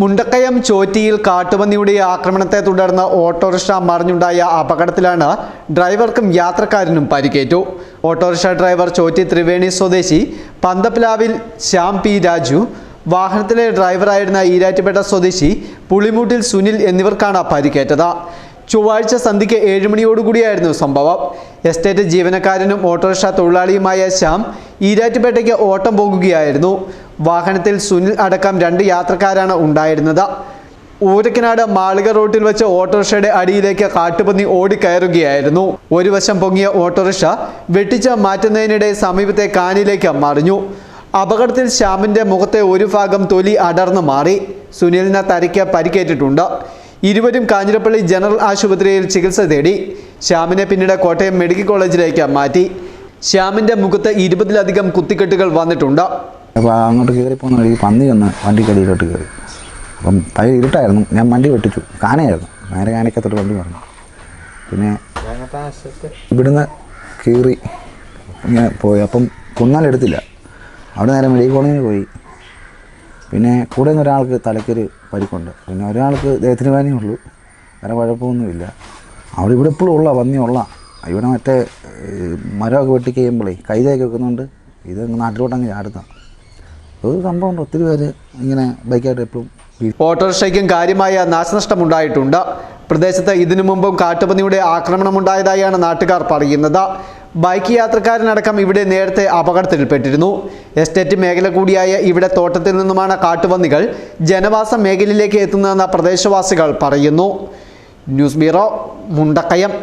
മുണ്ടക്കയം ചോറ്റിയിൽ കാട്ടുപന്നിയുടെ ആക്രമണത്തെ തുടർന്ന് ഓട്ടോറിക്ഷ മറിഞ്ഞുണ്ടായ അപകടത്തിലാണ് ഡ്രൈവർക്കും യാത്രക്കാരനും പരിക്കേറ്റു. ഓട്ടോറിക്ഷ ഡ്രൈവർ ചോറ്റി ത്രിവേണി സ്വദേശി പന്തപ്ലാവിൽ ശ്യാം പി രാജു വാഹനത്തിലെ ഡ്രൈവറായിരുന്ന ഈരാറ്റുപേട്ട സ്വദേശി പുളിമൂട്ടിൽ സുനിൽ എന്നിവർക്കാണ് പരിക്കേറ്റത്. ചൊവ്വാഴ്ച സന്ധ്യയ്ക്ക് ഏഴുമണിയോടുകൂടിയായിരുന്നു സംഭവം. എസ്റ്റേറ്റ് ജീവനക്കാരനും ഓട്ടോറിക്ഷ തൊഴിലാളിയുമായ ശ്യാം ഈരാറ്റുപേട്ടയ്ക്ക് ഓട്ടം പോകുകയായിരുന്നു. വാഹനത്തിൽ സുനിൽ അടക്കം രണ്ട് യാത്രക്കാരാണ് ഉണ്ടായിരുന്നത്. ഊരക്കനാട് മാളിക റോട്ടിൽ വെച്ച് ഓട്ടോറിക്ഷയുടെ അടിയിലേക്ക് കാട്ടുപന്നി ഓടിക്കയറുകയായിരുന്നു. ഒരു വശം പൊങ്ങിയ ഓട്ടോറിക്ഷ വെട്ടിച്ച് മാറ്റുന്നതിനിടെ സമീപത്തെ കാനിലേക്ക് മറിഞ്ഞു. അപകടത്തിൽ ശ്യാമിന്റെ മുഖത്തെ ഒരു ഭാഗം തൊലി അടർന്നു മാറി. സുനിലിന് തരയ്ക്ക് പരിക്കേറ്റിട്ടുണ്ട്. ഇരുവരും കാഞ്ഞിരപ്പള്ളി ജനറൽ ആശുപത്രിയിൽ ചികിത്സ തേടി. ശ്യാമിനെ പിന്നീട് കോട്ടയം മെഡിക്കൽ കോളേജിലേക്ക് മാറ്റി. ശ്യാമിന്റെ മുഖത്ത് ഇരുപതിലധികം കുത്തിക്കെട്ടുകൾ വന്നിട്ടുണ്ട്. അങ്ങോട്ട് കയറി പോകുന്ന വഴി പന്നി വന്ന് വണ്ടിക്കടിയിലോട്ട് കയറി അപ്പം തൈ ഇരുട്ടായിരുന്നു. ഞാൻ വണ്ടി വെട്ടിച്ചു. കാനയായിരുന്നു. നേരെ കാനക്കത്തോട്ട് വണ്ടി പറഞ്ഞു പിന്നെ ഇവിടുന്ന് കീറി ഇങ്ങനെ പോയി. അപ്പം കൊന്നാലെടുത്തില്ല അവിടെ നേരെ മെഡിക്കൽ കോളേജിൽ പോയി. പിന്നെ കൂടെ നിന്ന് ഒരാൾക്ക് തലയ്ക്കൊരു പരിക്കുണ്ട്. പിന്നെ ഒരാൾക്ക് ദേഹത്തിന് വേദനയേ ഉള്ളൂ. വേറെ കുഴപ്പമൊന്നുമില്ല. അവിടെ ഇവിടെ ഇപ്പോഴും ഉള്ള പന്നി ഉള്ള. ഇവിടെ മറ്റേ മരമൊക്കെ വെട്ടി കഴിയുമ്പോളേ കൈതയൊക്കെ വെക്കുന്നുണ്ട് ഇത് നാട്ടിലോട്ട് അങ്ങ് ചാടുന്ന ഒരു സംഭവമുണ്ട് ഒത്തിരി പേര് ഇങ്ങനെ ബൈക്കായിട്ട് എപ്പോഴും ഓട്ടോറിക്ഷയ്ക്കും കാര്യമായ നാശനഷ്ടമുണ്ടായിട്ടുണ്ട്. പ്രദേശത്ത് ഇതിനു മുമ്പും കാട്ടുപന്നിയുടെ ആക്രമണമുണ്ടായതായാണ് നാട്ടുകാർ പറയുന്നത്. ബൈക്ക് യാത്രക്കാരനടക്കം ഇവിടെ നേരത്തെ അപകടത്തിൽപ്പെട്ടിരുന്നു. എസ്റ്റേറ്റ് മേഖല കൂടിയായ ഇവിടെ തോട്ടത്തിൽ നിന്നുമാണ് കാട്ടുപന്നികൾ ജനവാസ മേഖലയിലേക്ക് എത്തുന്നതെന്ന് പ്രദേശവാസികൾ പറയുന്നു. News bureau Mundakkayam.